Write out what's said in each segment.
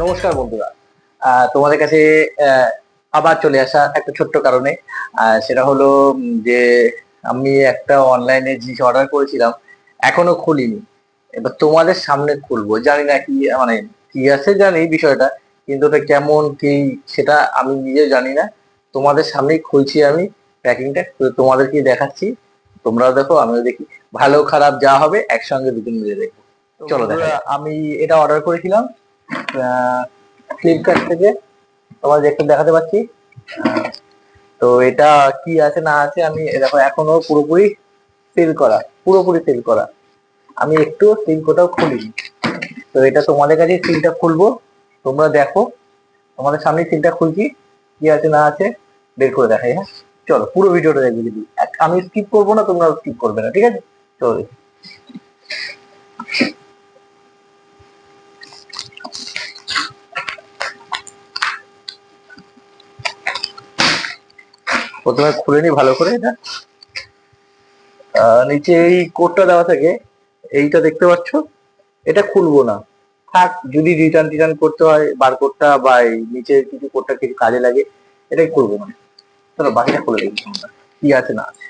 নমস্কার বন্ধুরা। আহ, তোমাদের কাছে আবার চলে আসা একটা ছোট্ট কারণে। সেটা হলো যে আমি একটা অনলাইনে জিনিস অর্ডার করেছিলাম এখনও খুলিনি। এবার তোমাদের সামনে খুলবো। জানি না কি মানে কি আছে জানি বিষয়টা কিন্তু ওটা কেমন কি সেটা আমি নিজে জানি না। তোমাদের সামনেই খুলছি আমি প্যাকিংটা তোমাদেরকে দেখাচ্ছি। তোমরাও দেখো আমিও দেখি। ভালো খারাপ যা হবে একসঙ্গে দুজন মিলে দেখব। চলো দেখা আমি এটা অর্ডার করেছিলাম। ফ্লিপকার্ট থেকে তোমার দেখতে দেখাতে পাচ্ছি। তো এটা কি আছে না আছে আমি দেখো, এখনও পুরোপুরি সিল করা, পুরোপুরি সিল করা। আমি একটু সিল কোটাও খুলিনি। তো এটা তোমাদের কাছে সিলটা খুলবো। তোমরা দেখো, তোমাদের সামনে সিলটা খুলছি, কি আছে না আছে বের করে দেখাই হ্যাঁ? চলো, পুরো ভিডিওটা দেখবে যদি। আমি স্কিপ করব না, তোমরা স্কিপ করবে না, ঠিক আছে? চলো প্রথমে খুলে নি, ভালো করে এটা। নিচে এই কোডটা দেওয়া থাকে, এইটা দেখতে পাচ্ছ? এটা খুলবো না। থাক, যদি রিটার্ন টিটার্ন করতে হয় বার কোডটা বা নিচে কিছু কোডটা কিছু কাজে লাগে, এটাই করব না। চলো, বাকিটা খুলে দেখি তোমরা কি আছে না আছে।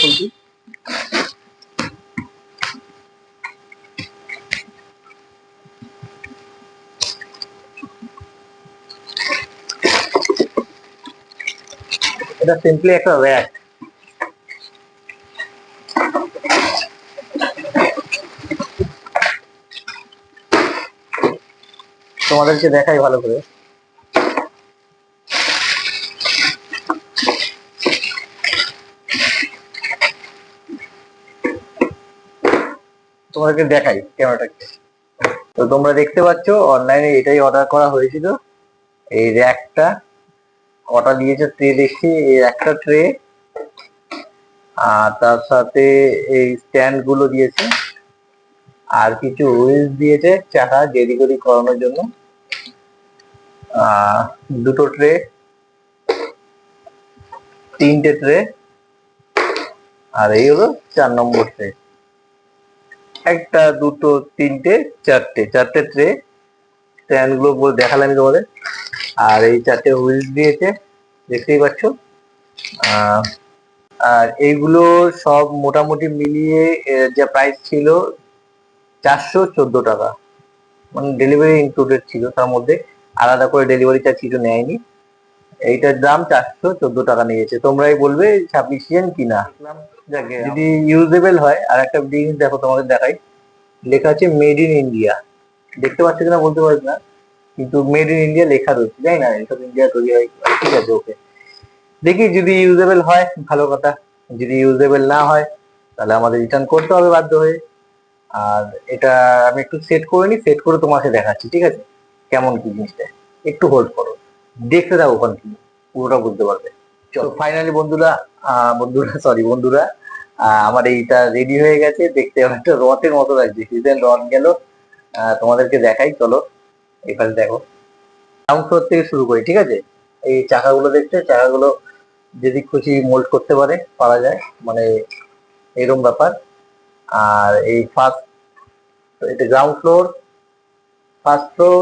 খুলছি। এটা সিম্পলি একটা র্যাক তোমাদেরকে দেখাই ভালো করে। তোমাদেরকে দেখাই ক্যামেরাটাকে তো তোমরা দেখতে পাচ্ছ অনলাইনে এটাই অর্ডার করা হয়েছিল। এই র্যাকটা কটা দিয়েছে ট্রে এই একটা ট্রে, আর তার সাথে এই স্ট্যান্ডগুলো দিয়েছে, আর কিছু হুইলস দিয়েছে, চাকা দেরি করি করানোর জন্য। দুটো ট্রে, তিনটে ট্রে, আর এই হলো চার নম্বর ট্রে। একটা, দুটো, তিনটে, চারটে চারটে ট্রে। স্ট্যান্ডগুলো দেখালাম তোমাদের। আর এই চারটে হুইলস দিয়েছে দেখতেই পাচ্ছ। আর এইগুলো সব মোটামুটি মিলিয়ে যা প্রাইস ছিল চারশো চোদ্দ টাকা। মানে ডেলিভারি ইনক্লুডেড ছিল তার মধ্যে। আলাদা করে ডেলিভারি চার্জ কিছু নেয়নি। এইটার দাম চারশো চোদ্দ টাকা নিয়েছে। তোমরাই বলবে সাফিসিয়েন্ট কিনা। যদি ইউজেবল হয় আর একটা জিনিস দেখো তোমাদের দেখাই। লেখা আছে মেড ইন ইন্ডিয়া দেখতে পাচ্ছ কিনা বলতে পারছি না। কিন্তু মেড ইন ইন্ডিয়া লেখা রয়েছে তাই না এসব ইন্ডিয়া তৈরি হয় ঠিক আছে ওকে দেখি যদি ইউজেবল হয় ভালো কথা। যদি ইউজেবল না হয় তাহলে আমাদের রিটার্ন করতে হবে বাধ্য হয়ে। আর এটা আমি একটু সেট করে নিই সেট করে তোমাকে দেখাচ্ছি ঠিক আছে? কেমন কি জিনিসটা। একটু হোল্ড করো। দেখতে দাও ওখান থেকে পুরোটা বুঝতে পারবে। চলো। ফাইনালি বন্ধুরা আহ, বন্ধুরা সরি বন্ধুরা আমার এইটা রেডি হয়ে গেছে। দেখতে অনেকটা রথের মতো লাগছে। সিজন রথ গেল। তোমাদেরকে দেখাই চলো। এখানে দেখো। গ্রাউন্ড ফ্লোর থেকে শুরু করি, ঠিক আছে? এই চাকাগুলো দেখতে, চাকাগুলো যদি খুশি মোল্ড করতে পারে, পারা যায় মানে এরকম ব্যাপার। আর এই ফার্স্ট এটা ground floor first floor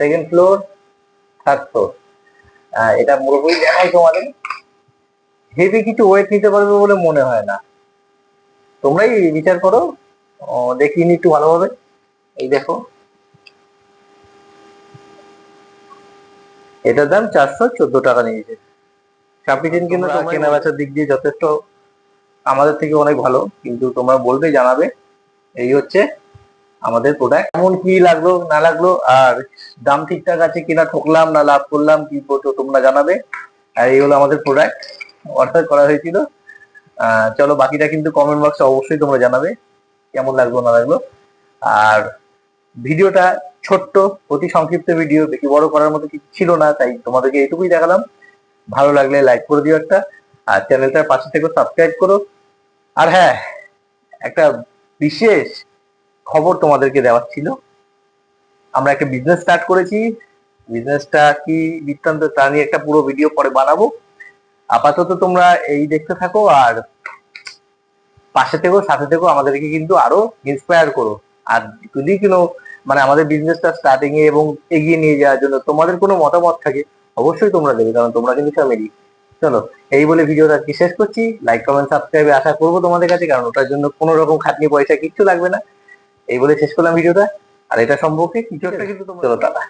second floor third floor এটা পুরোপুরি দেখাই তোমাদের। হেভি কিছু ওয়েট নিতে পারবে বলে মনে হয় না। তোমরাই বিচার করো দেখিনি একটু ভালোভাবে। এই দেখো। এটার দাম চারশো চোদ্দ টাকা নিয়েছে সাফিসিয়েন্ট কিন্তু কেনা বেচার দিক দিয়ে যথেষ্ট আমাদের থেকে অনেক ভালো কিন্তু তোমরা বলবে জানাবে। এই হচ্ছে আমাদের প্রোডাক্ট কেমন কি লাগল না লাগল আর দাম ঠিকঠাক আছে কিনা ঠকলাম না লাভ করলাম কি করছ তোমরা জানাবে। আর এই হলো আমাদের প্রোডাক্ট অর্ডার করা হয়েছিল। চলো বাকিটা কিন্তু কমেন্ট বক্সে অবশ্যই তোমরা জানাবে কেমন লাগল না লাগল। আর ভিডিওটা ছোট্ট, অতি সংক্ষিপ্ত ভিডিও বেশি বড় করার মতো কিছু ছিল না, তাই তোমাদেরকে এইটুকুই দেখালাম। ভালো লাগলে লাইক করে দিও একটা, আর চ্যানেলটার পাশে থেকে সাবস্ক্রাইব করো। আর হ্যাঁ একটা বিশেষ খবর তোমাদেরকে দেওয়ার ছিল। আমরা একটা বিজনেস স্টার্ট করেছি। বিজনেসটা কি বৃত্তান্ত তা নিয়ে একটা পুরো ভিডিও পরে বানাবো। আপাতত তোমরা এই দেখতে থাকো, আর পাশে থেকেও, সাথে থেকেও আমাদেরকে কিন্তু আরও ইন্সপায়ার করো। আর যদি কোনো মানে আমাদের বিজনেসটা স্টার্টিং এ এবং এগিয়ে নিয়ে যাওয়ার জন্য তোমাদের কোনো মতামত থাকে অবশ্যই তোমরা দেবে কারণ তোমরা কিন্তু ফ্যামিলি চলো এই বলে ভিডিওটা কি শেষ করছি। লাইক কমেন্ট সাবস্ক্রাইবে আশা করব তোমাদের কাছে কারণ ওটার জন্য কোনো রকম খাটনি পয়সা কিচ্ছু লাগবে না। এই বলে শেষ করলাম ভিডিওটা আর এটা সম্পর্কে কিছু একটা কিন্তু তোমরা- চলো টাটা।